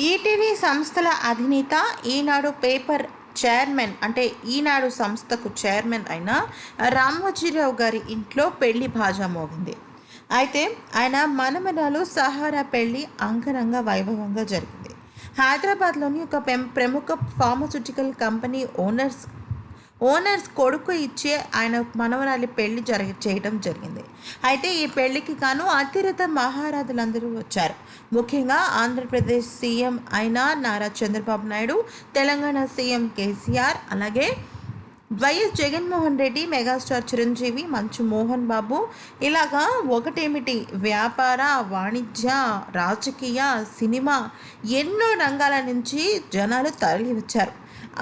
ETV సంస్థల అధినేత ఈనాడు paper chairman అంటే ఈనాడు సంస్థకు చైర్మన్ అయిన రామోజీరావు గారి ఇంట్లో పెళ్ళి భాజా మోగింది అయితే ఆయన మనమరాలు సహారా పెళ్ళి అంగరంగ వైభవంగా జరిగింది. హైదరాబాద్లోని ఒక ప్రముఖ ఫార్మస్యూటికల్ కంపెనీ ఓనర్స్ ఓనర్స్ కొడుకు ఇచ్చే ఆయన మనవరాలి పెళ్ళి జరగ చేయడం జరిగింది. అయితే ఈ పెళ్ళికి గాను అతిరథ మహారాజులందరూ వచ్చారు. ముఖ్యంగా ఆంధ్రప్రదేశ్ సీఎం అయిన నారా చంద్రబాబు నాయుడు తెలంగాణ సీఎం కేసీఆర్ అలాగే Y S Jaganmohan Reddy megastar Chiranjeevi Manchu Mohan Babu. ఇలాగా ఒకటేమిటి? వ్యాపార వాణిజ్య రాజకీయ సినిమా ఎన్నో రంగాల నుంచి జనాలు తరలి వచ్చారు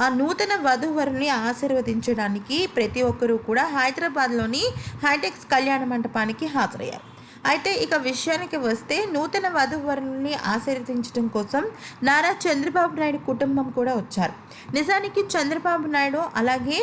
ఆ నూతన వధువరుని ఆశీర్వదించడానికి ప్రతి ఒక్కరూ కూడా హైదరాబాద్లోని హైటెక్స్ కళ్యాణ మంటపానికి హాజరయ్యారు. అయితే ఇక విషయానికి వస్తే నూతన వధువరుల్ని ఆశీర్వదించడం కోసం నారా చంద్రబాబు నాయుడు కుటుంబం కూడా వచ్చారు. నిజానికి చంద్రబాబు నాయుడు అలాగే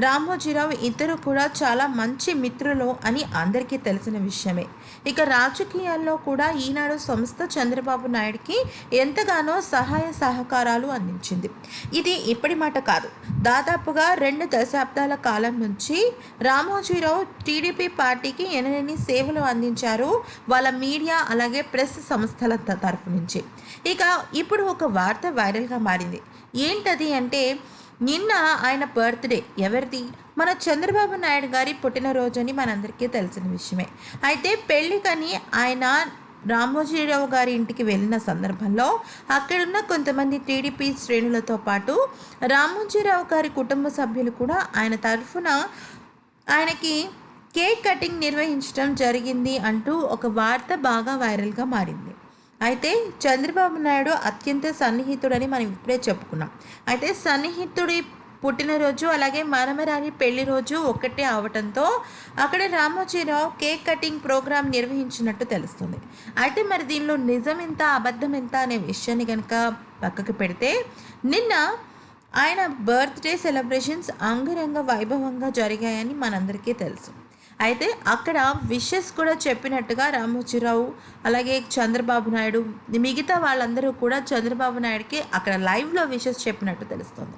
రామోజీరావు ఇద్దరు కూడా చాలా మంచి మిత్రులు అని అందరికీ తెలిసిన విషయమే. ఇక రాజకీయాల్లో కూడా ఈనాడు సంస్థ చంద్రబాబు నాయుడికి ఎంతగానో సహాయ సహకారాలు అందించింది. ఇది ఇప్పటి మాట కాదు. దాదాపుగా రెండు దశాబ్దాల కాలం నుంచి రామోజీరావు టీడీపీ పార్టీకి ఎనలేని సేవలు అందించారు వాళ్ళ మీడియా అలాగే ప్రెస్ సంస్థల త- తరఫు నుంచి. ఇక ఇప్పుడు ఒక వార్త వైరల్గా మారింది. ఏంటది అంటే నిన్న ఆయన బర్త్డే ఎవరిది? మన చంద్రబాబు నాయుడు గారి పుట్టినరోజు అని మనందరికీ తెలిసిన విషయమే. అయితే పెళ్ళికని ఆయన రామోజీరావు గారి ఇంటికి వెళ్ళిన సందర్భంలో అక్కడున్న కొంతమంది టీడీపీ శ్రేణులతో పాటు రామోజీరావు గారి కుటుంబ సభ్యులు కూడా ఆయన తరఫున ఆయనకి కేక్ కటింగ్ నిర్వహించడం జరిగింది అంటూ ఒక వార్త బాగా వైరల్గా మారింది. అయితే చంద్రబాబు నాయుడు అత్యంత సన్నిహితుడని మనం ఇప్పుడే చెప్పుకున్నాం. అయితే సన్నిహితుడి పుట్టినరోజు అలాగే మనమరాని పెళ్ళి రోజు ఒక్కటే అవటంతో అక్కడ రామోజీరావు కేక్ కటింగ్ ప్రోగ్రాం నిర్వహించినట్టు తెలుస్తుంది. అయితే మరి దీనిలో నిజం ఎంత అబద్ధం ఎంత అనే విషయాన్ని కనుక పక్కకు పెడితే నిన్న ఆయన బర్త్డే సెలబ్రేషన్స్ అంగరంగ వైభవంగా జరిగాయని మనందరికీ తెలుసు. అయితే అక్కడ విషెస్ కూడా చెప్పినట్టుగా రామోజీరావు అలాగే చంద్రబాబు నాయుడు మిగతా వాళ్ళందరూ కూడా చంద్రబాబు నాయుడుకి అక్కడ లైవ్లో విషెస్ చెప్పినట్టు తెలుస్తుంది.